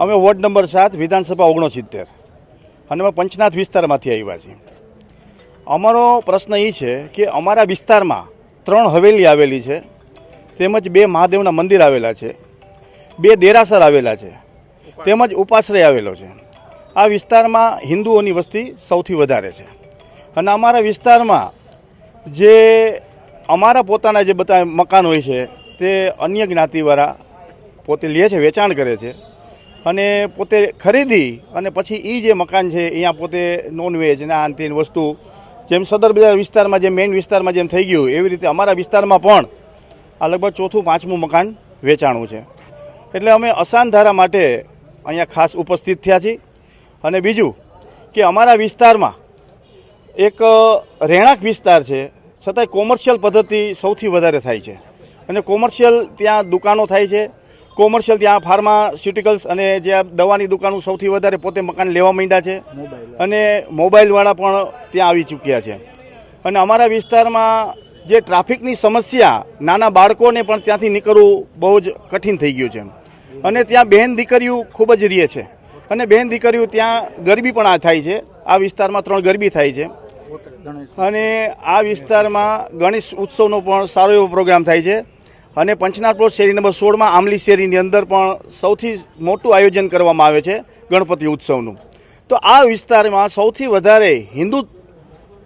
અમે ward number સાત, વિધાનસભા ઓગણસિત્તેર. અને અમે પંચનાથ વિસ્તારમાંથી આવ્યા છીએ. અમારો પ્રશ્ન એ છે કે અમારા વિસ્તારમાં ત્રણ હવેલી આવેલી છે, તેમજ બે મહાદેવના મંદિર આવેલા છે, બે દેરાસર આવેલા છે, તેમજ ઉપાશ્રય આવેલો છે. આ વિસ્તારમાં હિન્દુઓની વસ્તી સૌથી વધારે છે. અને અમારા વિસ્તારમાં જે અમારા પોતાના જે બધા મકાન હોય છે, તે અન્ય જ્ઞાતિવાળા પોતે લે છે, વેચાણ કરે છે. અને પોતે ખરીદી અને પછી એ જે મકાન છે અહીંયા પોતે નોનવેજ ને આ તેની વસ્તુ, જેમ સદર બજાર વિસ્તારમાં, જેમ મેઇન વિસ્તારમાં જેમ થઈ ગયું, એવી રીતે અમારા વિસ્તારમાં પણ આ લગભગ ચોથું, પાંચમું મકાન વેચાણું છે. એટલે અમે અસાન ધારા માટે અહીંયા ખાસ ઉપસ્થિત થયા છીએ. અને બીજું કે અમારા વિસ્તારમાં એક રહેણાંક વિસ્તાર છે, છતાંય કોમર્શિયલ પદ્ધતિ સૌથી વધારે થાય છે. અને કોમર્શિયલ ત્યાં દુકાનો થાય છે કોમર્શિયલ ત્યાં ફાર્માસ્યુટિકલ્સ અને જે આ દવાની દુકાનો સૌથી વધારે પોતે મકાન લેવા માંડ્યા છે. અને મોબાઈલવાળા પણ ત્યાં આવી ચૂક્યા છે. અને અમારા વિસ્તારમાં જે ટ્રાફિકની સમસ્યા નાના બાળકોને પણ ત્યાંથી નીકળવું બહુ જ કઠિન થઈ ગયું છે. અને ત્યાં બહેન દીકરીઓ ખૂબ જ રીએ છે. અને બહેન દીકરીઓ ત્યાં ગરબી પણ આ થાય છે. આ વિસ્તારમાં ત્રણ ગરબી થાય છે. અને આ વિસ્તારમાં ગણેશ ઉત્સવનો પણ સારો એવો પ્રોગ્રામ થાય છે. અને પંચનાથ પ્લોટ શેરી નંબર સોળમાં આમલી શેરીની અંદર પણ સૌથી મોટું આયોજન કરવામાં આવે છે ગણપતિ ઉત્સવનું. તો આ વિસ્તારમાં સૌથી વધારે હિન્દુ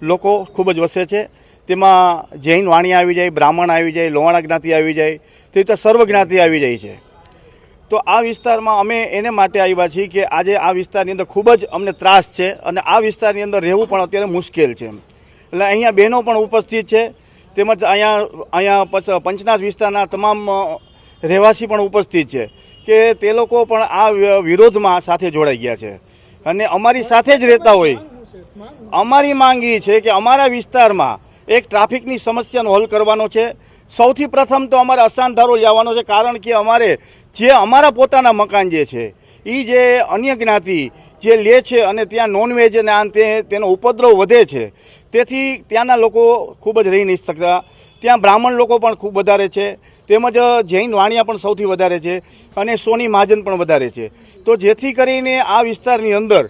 લોકો ખૂબ જ વસે છે. તેમાં જૈન વાણી આવી જાય, બ્રાહ્મણ આવી જાય, લોહાણા જ્ઞાતિ આવી જાય, તે રીતે સર્વ જ્ઞાતિ આવી જાય છે. તો આ વિસ્તારમાં અમે એને માટે આવ્યા છીએ કે આજે આ વિસ્તારની અંદર ખૂબ જ અમને ત્રાસ છે અને આ વિસ્તારની અંદર રહેવું પણ અત્યારે મુશ્કેલ છે. એટલે અહીંયા બહેનો પણ ઉપસ્થિત છે. તેમજ અહીંયા અહીંયા પંચનાથ વિસ્તારના તમામ રહેવાસી પણ ઉપસ્થિત છે કે તે લોકો પણ આ વિરોધમાં સાથે જોડાઈ ગયા છે. અને અમારી સાથે જ રહેતા હોય. અમારી માંગ એ છે કે અમારા વિસ્તારમાં એક ટ્રાફિકની સમસ્યાનો હલ કરવાનો છે. સૌથી પ્રથમ તો અમારે અસાન ધારો લેવાનો છે, કારણ કે અમારે જે અમારા પોતાના મકાન જે છે એ જે અન્ય જ્ઞાતિ જે લે છે અને ત્યાં નોનવેજ અને આ તે, તેનો ઉપદ્રવ વધે છે, તેથી ત્યાંના લોકો ખૂબ જ રહી નહીં શકતા. ત્યાં બ્રાહ્મણ લોકો પણ ખૂબ વધારે છે, તેમજ જૈન વાણિયા પણ સૌથી વધારે છે અને સોની મહાજન પણ વધારે છે. તો જેથી કરીને આ વિસ્તારની અંદર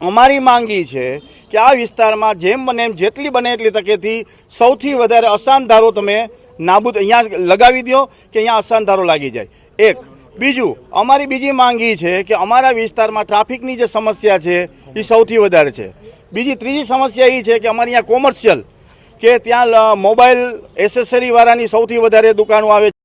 અમારી માંગી છે કે આ વિસ્તારમાં જેમ બને એમ જેટલી બને એટલી તકેથી સૌથી વધારે અસાન ધારો તમે નાબૂદ અહીંયા લગાવી દો કે અહીંયા અસાન ધારો લાગી જાય. એક. બીજું, અમારી બીજી માંગી છે કે અમારા વિસ્તારમાં ટ્રાફિકની જે સમસ્યા છે એ સૌથી વધારે છે. બીજી, ત્રીજી સમસ્યા એ છે કે અમારી અહીંયા કોમર્શિયલ કે ત્યાં મોબાઈલ એસેસરી વાળાની સૌથી વધારે દુકાનો આવે છે.